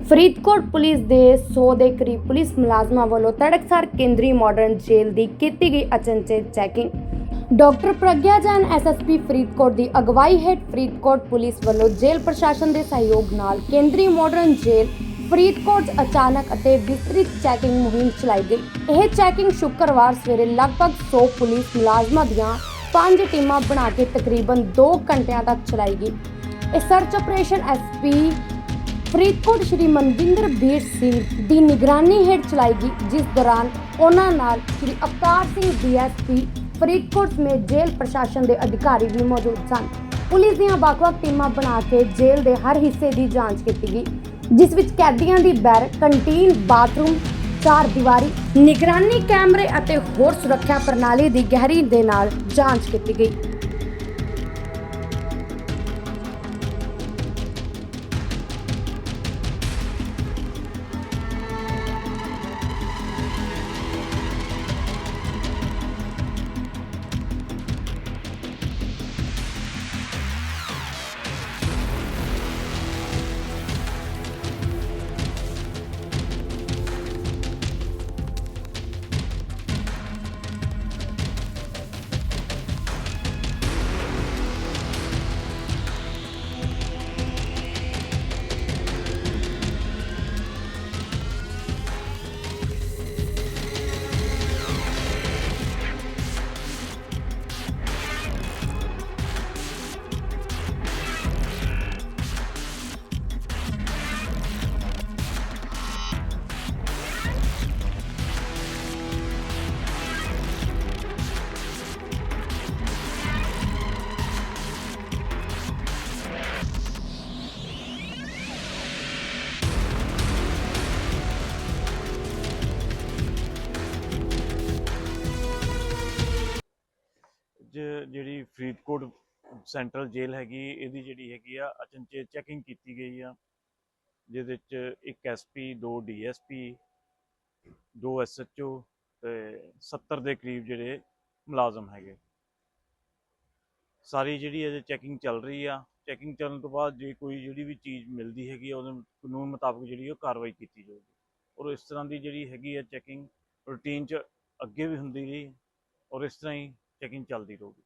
Faridkot police ਦੇ 100 ਦੇ ਕਰੀਬ ਪੁਲਿਸ ਮੁਲਾਜ਼ਮਾਂ ਵੱਲੋਂ ਤੜਕਸਾਰ ਕੇਂਦਰੀ ਮਾਡਰਨ ਜੇਲ੍ਹ ਦੀ ਕੀਤੀ ਗਈ ਅਚਨਚੇਤ checking. Doctor Pragya Jain SSP Faridkot ਦੀ ਅਗਵਾਈ ਹੇਠ ਫਰੀਦਕੋਟ ਪੁਲਿਸ ਵੱਲੋਂ ਜੇਲ੍ਹ ਪ੍ਰਸ਼ਾਸਨ ਦੇ ਸਹਿਯੋਗ ਨਾਲ ਕੇਂਦਰੀ ਮਾਡਰਨ ਜੇਲ੍ਹ ਫਰੀਦਕੋਟ 'ਚ ਅਚਾਨਕ ਅਤੇ ਵਿਸਤ੍ਰਿਤ ਚੈਕਿੰਗ ਮੁਹਿੰਮ ਚਲਾਈ ਗਈ। ਇਹ ਚੈਕਿੰਗ ਸ਼ੁੱਕਰਵਾਰ ਸਵੇਰੇ ਲਗਭਗ 100 ਪੁਲਿਸ ਮੁਲਾਜ਼ਮਾਂ ਦੀਆਂ ਪੰਜ ਟੀਮਾਂ ਬਣਾ ਕੇ ਤਕਰੀਬਨ 2 ਘੰਟਿਆਂ ਤੱਕ ਚਲਾਈ ਗਈ। ਇਹ search operation SP Faridkot Shri Manjinder Bir Singh ਦੀ ਨਿਗਰਾਨੀ ਹੇਠ ਚਲਾਈ ਗਈ, ਜਿਸ ਦੌਰਾਨ ਉਹਨਾਂ ਨਾਲ ਸ਼੍ਰੀ ਅਵਤਾਰ ਸਿੰਘ ਡੀਐਸਪੀ ਫਰੀਦਕੋਟ ਸਮੇਤ ਜੇਲ੍ਹ ਪ੍ਰਸ਼ਾਸਨ ਦੇ ਅਧਿਕਾਰੀ ਵੀ ਮੌਜੂਦ ਸਨ। ਪੁਲਿਸ ਦੀਆਂ ਵੱਖ-ਵੱਖ ਟੀਮਾਂ ਬਣਾ ਕੇ ਜੇਲ੍ਹ ਦੇ ਹਰ ਹਿੱਸੇ ਦੀ ਜਾਂਚ ਕੀਤੀ ਗਈ, ਜਿਸ ਵਿੱਚ ਕੈਦੀਆਂ ਦੀ ਬੈਰ, ਕੰਟੀਨ, ਬਾਥਰੂਮ, ਚਾਰ ਦੀਵਾਰੀ, ਨਿਗਰਾਨੀ ਕੈਮਰੇ ਅਤੇ ਹੋਰ ਸੁਰੱਖਿਆ ਪ੍ਰਣਾਲੀ ਦੀ ਗਹਿਰੀ ਦੇ ਨਾਲ ਜਾਂਚ ਕੀਤੀ ਗਈ। ਜ- ਜਿਹੜੀ ਫਰੀਦਕੋਟ ਸੈਂਟਰਲ ਜੇਲ੍ਹ ਹੈਗੀ, ਇਹਦੀ ਜਿਹੜੀ ਹੈਗੀ ਆ, ਅਚਨਚੇਤ ਚੈਕਿੰਗ ਕੀਤੀ ਗਈ ਆ, ਜਿਹਦੇ ਚ ਇੱਕ ਐਸਪੀ ਦੋ ਡੀਐਸਪੀ ਦੋ ਐਸਐਚਓ ਤੇ 70 ਦੇ ਕਰੀਬ ਜਿਹੜੇ ਮੁਲਾਜ਼ਮ ਹੈਗੇ। ਸਾਰੀ ਜਿਹੜੀ ਇਹਦੇ ਚੈਕਿੰਗ ਚੱਲ ਰਹੀ ਆ ਚੈਕਿੰਗ ਚੱਲਣ ਤੋਂ ਬਾਅਦ ਜੇ ਕੋਈ ਜਿਹੜੀ ਵੀ ਚੀਜ਼ ਮਿਲਦੀ ਹੈਗੀ ਆ, ਉਹਦੇ ਕਾਨੂੰਨ ਮੁਤਾਬਕ ਜਿਹੜੀ ਉਹ ਕਾਰਵਾਈ ਕੀਤੀ ਜਾਊਗੀ। ਔਰ ਇਸ ਤਰ੍ਹਾਂ ਦੀ ਜਿਹੜੀ ਹੈਗੀ ਆ ਚੈਕਿੰਗ ਰੂਟੀਨ ਚ ਅੱਗੇ ਵੀ ਹੁੰਦੀ ਰਹੀ, ਔਰ ਇਸ ਤਰ੍ਹਾਂ ਹੀ ਚੈਕਿੰਗ ਚੱਲਦੀ ਰਹੂਗੀ।